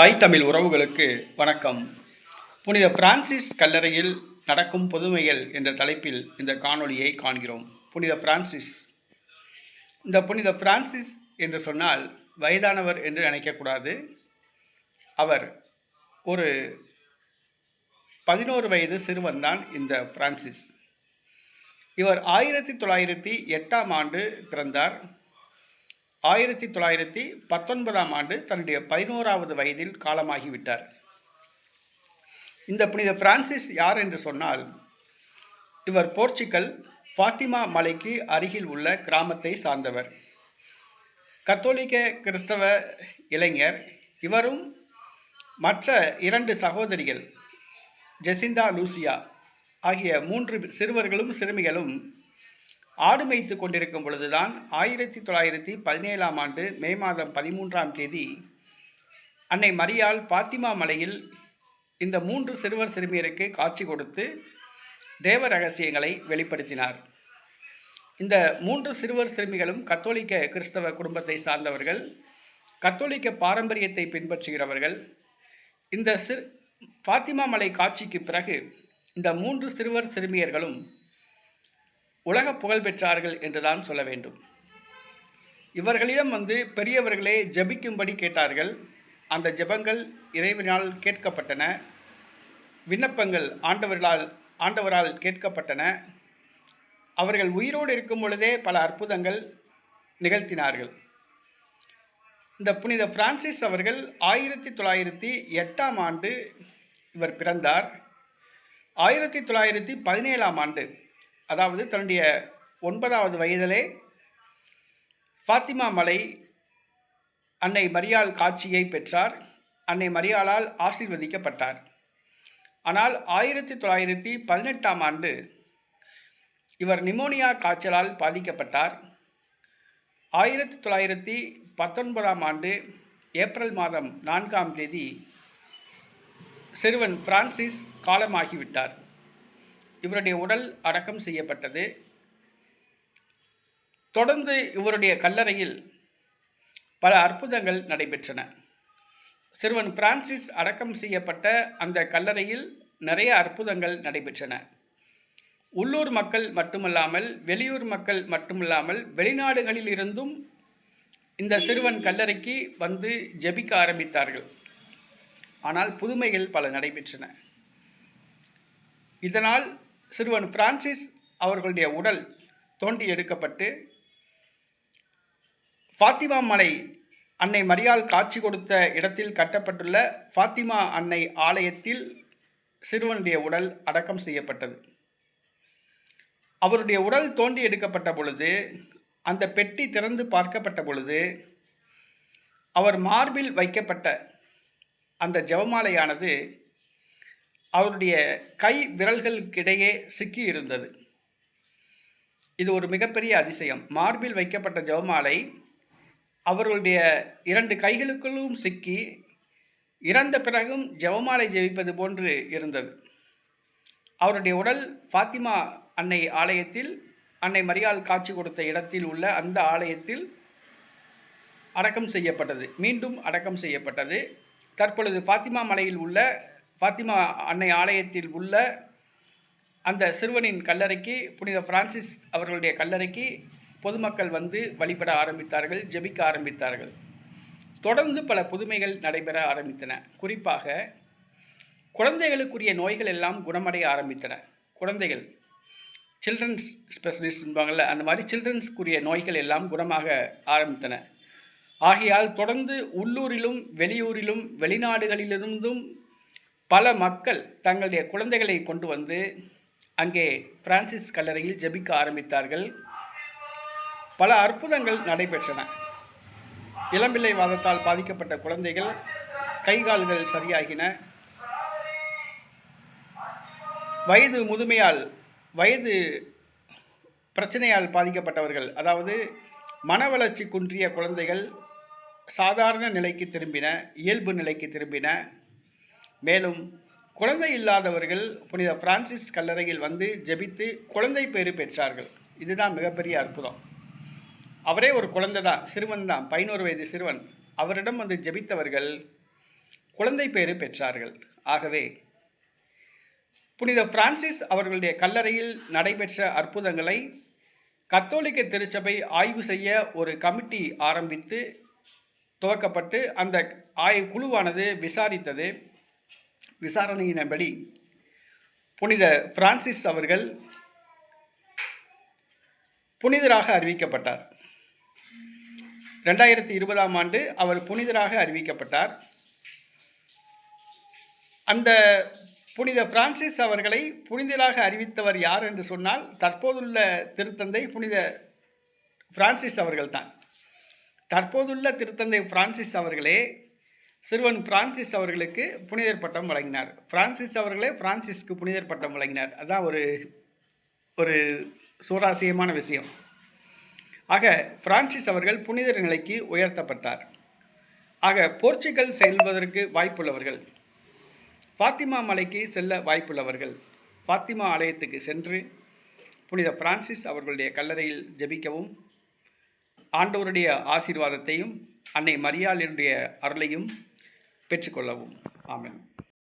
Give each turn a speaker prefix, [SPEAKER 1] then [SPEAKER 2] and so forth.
[SPEAKER 1] தாய் தமிழ் உறவுகளுக்கு வணக்கம். புனித பிரான்சிஸ் கல்லறையில் நடக்கும் புதுமைகள் என்ற தலைப்பில் இந்த காணொளியை காண்கிறோம். புனித பிரான்சிஸ். இந்த புனித பிரான்சிஸ் என்று சொன்னால் வயதானவர் என்று நினைக்கக்கூடாது. அவர் ஒரு பதினோரு வயது சிறுவன்தான் இந்த பிரான்சிஸ். இவர் ஆயிரத்தி தொள்ளாயிரத்தி எட்டாம் ஆண்டு பிறந்தார். ஆயிரத்தி தொள்ளாயிரத்தி பத்தொன்பதாம் ஆண்டு தன்னுடைய பதினோராவது வயதில் காலமாகிவிட்டார். இந்த புனித பிரான்சிஸ் யார் என்று சொன்னால் இவர் போர்ச்சுகல் ஃபாத்திமா மலைக்கு அருகில் உள்ள கிராமத்தை சார்ந்தவர். கத்தோலிக்க கிறிஸ்தவ இளைஞர் இவரும் மற்ற இரண்டு சகோதரிகள் ஜெசிந்தா லூசியா ஆகிய மூன்று சிறுவர்களும் சிறுமிகளும் ஆடு மேய்த்து கொண்டிருக்கும் பொழுதுதான் ஆயிரத்தி தொள்ளாயிரத்தி பதினேழாம் ஆண்டு மே மாதம் பதிமூன்றாம் தேதி அன்னை மரியாள் பாத்திமா மலையில் இந்த மூன்று சிறுவர் சிறுமியருக்கு காட்சி கொடுத்து தேவ ரகசியங்களை வெளிப்படுத்தினார். இந்த மூன்று சிறுவர் சிறுமிகளும் கத்தோலிக்க கிறிஸ்தவ குடும்பத்தை சார்ந்தவர்கள் கத்தோலிக்க பாரம்பரியத்தை பின்பற்றுகிறவர்கள். இந்த சிறு பாத்திமா மலை காட்சிக்கு பிறகு இந்த மூன்று சிறுவர் சிறுமியர்களும் உலக புகழ் பெற்றார்கள் என்றுதான் சொல்ல வேண்டும். இவர்களிடம் வந்து பெரியவர்களே ஜபிக்கும்படி கேட்டார்கள். அந்த ஜெபங்கள் இறைவனால் கேட்கப்பட்டன. விண்ணப்பங்கள் ஆண்டவர்களால் ஆண்டவரால் கேட்கப்பட்டன. அவர்கள் உயிரோடு இருக்கும் பொழுதே பல அற்புதங்கள் நிகழ்த்தினார்கள். இந்த புனித பிரான்சிஸ் அவர்கள் ஆயிரத்தி தொள்ளாயிரத்தி எட்டாம் ஆண்டு இவர் பிறந்தார். ஆயிரத்தி தொள்ளாயிரத்தி பதினேழாம் ஆண்டு அதாவது தன்னுடைய ஒன்பதாவது வயதிலே ஃபாத்திமா மலை அன்னை மரியாள் காட்சியை பெற்றார். அன்னை மரியாளால் ஆசீர்வதிக்கப்பட்டார். ஆனால் ஆயிரத்தி தொள்ளாயிரத்தி பதினெட்டாம் ஆண்டு இவர் நிமோனியா காய்ச்சலால் பாதிக்கப்பட்டார். ஆயிரத்தி தொள்ளாயிரத்தி பத்தொன்பதாம் ஆண்டு ஏப்ரல் மாதம் நான்காம் தேதி சிறுவன் பிரான்சிஸ் காலமாகிவிட்டார். இவருடைய உடல் அடக்கம் செய்யப்பட்டது. தொடர்ந்து இவருடைய கல்லறையில் பல அற்புதங்கள் நடைபெற்றன. சிறுவன் பிரான்சிஸ் அடக்கம் செய்யப்பட்ட அந்த கல்லறையில் நிறைய அற்புதங்கள் நடைபெற்றன. உள்ளூர் மக்கள் மட்டுமல்லாமல் வெளியூர் மக்கள் மட்டுமல்லாமல் வெளிநாடுகளில் இருந்தும் இந்த சிறுவன் கல்லறைக்கு வந்து ஜெபிக்க ஆரம்பித்தார்கள். ஆனால் புதுமைகள் பல நடைபெற்றன. இதனால் சிறுவன் பிரான்சிஸ் அவர்களுடைய உடல் தோண்டி எடுக்கப்பட்டு ஃபாத்திமா மலை அன்னை மரியால் காட்சி கொடுத்த இடத்தில் கட்டப்பட்டுள்ள ஃபாத்திமா அன்னை ஆலயத்தில் சிறுவனுடைய உடல் அடக்கம் செய்யப்பட்டது. அவருடைய உடல் தோண்டி எடுக்கப்பட்ட பொழுது அந்த பெட்டி திறந்து பார்க்கப்பட்ட பொழுது அவர் மார்பில் வைக்கப்பட்ட அந்த ஜெபமாலையானது அவருடைய கை விரல்களுக்கிடையே சிக்கி இருந்தது இது ஒரு மிகப்பெரிய அதிசயம். மார்பில் வைக்கப்பட்ட ஜெபமாலை அவர்களுடைய இரண்டு கைகளுக்குள்ளும் சிக்கி இறந்த பிறகும் ஜெபமாலை ஜெபிப்பது போன்று இருந்தது. அவருடைய உடல் ஃபாத்திமா அன்னை ஆலயத்தில் அன்னை மரியால் காட்சி கொடுத்த இடத்தில் உள்ள அந்த ஆலயத்தில் அடக்கம் செய்யப்பட்டது. மீண்டும் அடக்கம் செய்யப்பட்டது. தற்பொழுது ஃபாத்திமா மலையில் உள்ள ஃபாத்திமா அன்னை ஆலயத்தில் உள்ள அந்த சிறுவனின் கல்லறைக்கு புனித பிரான்சிஸ் அவர்களுடைய கல்லறைக்கு பொதுமக்கள் வந்து வழிபட ஆரம்பித்தார்கள் ஜெபிக்க ஆரம்பித்தார்கள். தொடர்ந்து பல புதுமைகள் நடைபெற ஆரம்பித்தன. குறிப்பாக குழந்தைகளுக்குரிய நோய்கள் எல்லாம் குணமடைய ஆரம்பித்தன. குழந்தைகள் சில்ட்ரன்ஸ் ஸ்பெஷலிஸ்ட் என்பாங்கள்ல அந்த மாதிரி சில்ட்ரன்ஸ்க்குரிய நோய்கள் எல்லாம் குணமாக ஆரம்பித்தன. ஆகையால் தொடர்ந்து உள்ளூரிலும் வெளியூரிலும் வெளிநாடுகளிலிருந்தும் பல மக்கள் தங்களுடைய குழந்தைகளை கொண்டு வந்து அங்கே பிரான்சிஸ் கல்லறையில் ஜெபிக்க ஆரம்பித்தார்கள். பல அற்புதங்கள் நடைபெற்றன. இளம்பிள்ளை வாதத்தால் பாதிக்கப்பட்ட குழந்தைகள் கைகால்கள் சரியாகின. வயது முதுமையால் வயது பிரச்சனையால் பாதிக்கப்பட்டவர்கள் அதாவது மன வளர்ச்சி குன்றிய குழந்தைகள் சாதாரண நிலைக்கு திரும்பின இயல்பு நிலைக்கு திரும்பின. மேலும் குழந்தை இல்லாதவர்கள் புனித பிரான்சிஸ் கல்லறையில் வந்து ஜெபித்து குழந்தை பேறு பெற்றார்கள். இதுதான் மிகப்பெரிய அற்புதம். அவரே ஒரு குழந்தை தான் சிறுவன் தான் பதினோரு வயது சிறுவன். அவரிடம் வந்து ஜெபித்தவர்கள் குழந்தை பேறு பெற்றார்கள். ஆகவே புனித பிரான்சிஸ் அவர்களுடைய கல்லறையில் நடைபெற்ற அற்புதங்களை கத்தோலிக்க திருச்சபை ஆய்வு செய்ய ஒரு கமிட்டி ஆரம்பித்து துவக்கப்பட்டு அந்த ஆய்வு குழுவானது விசாரித்தது. விசாரணையின்படி புனித பிரான்சிஸ் அவர்கள் புனிதராக அறிவிக்கப்பட்டார். ரெண்டாயிரத்தி இருபதாம் ஆண்டு அவர் புனிதராக அறிவிக்கப்பட்டார். அந்த புனித பிரான்சிஸ் அவர்களை புனிதராக அறிவித்தவர் யார் என்று சொன்னால் தற்போதுள்ள திருத்தந்தை புனித பிரான்சிஸ் அவர்கள்தான். தற்போதுள்ள திருத்தந்தை பிரான்சிஸ் அவர்களே சிறுவன் பிரான்சிஸ் அவர்களுக்கு புனிதர் பட்டம் வழங்கினார். பிரான்சிஸ் அவர்களே பிரான்சிஸ்க்கு புனிதர் பட்டம் வழங்கினார். அதான் ஒரு ஒரு சுவாரஸ்யமான விஷயம். ஆக பிரான்சிஸ் அவர்கள் புனிதர் நிலைக்கு உயர்த்தப்பட்டார். ஆக போர்ச்சுகல் செல்வதற்கு வாய்ப்புள்ளவர்கள் ஃபாத்திமா மலைக்கு செல்ல வாய்ப்புள்ளவர்கள் ஃபாத்திமா ஆலயத்துக்கு சென்று புனித பிரான்சிஸ் அவர்களுடைய கல்லறையில் ஜெபிக்கவும் ஆண்டவருடைய ஆசீர்வாதத்தையும் அன்னை மரியாளினுடைய அருளையும் பெற்றுக்கொள்ளவும். ஆமென்.